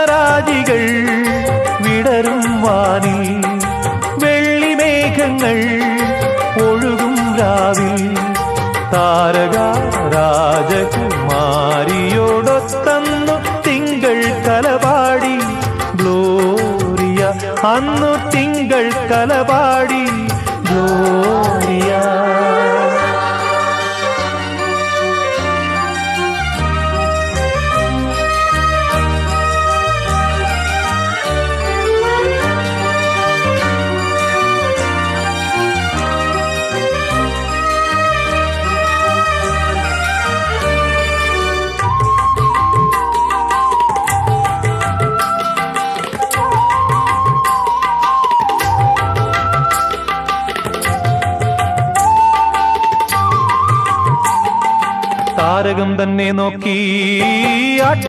ராஜராஜிகள் விடரும் வானில் வெள்ளி மேகங்கள் ஒழுகும் ராவில் താരകാ രാജകുമാരിയോടൊത്തന്നു തിങ്കൾ കലപാടി ഗ്ലോറിയ അന്നു തിങ്കൾ കലപാടി താരകം തന്നെ നോക്കി.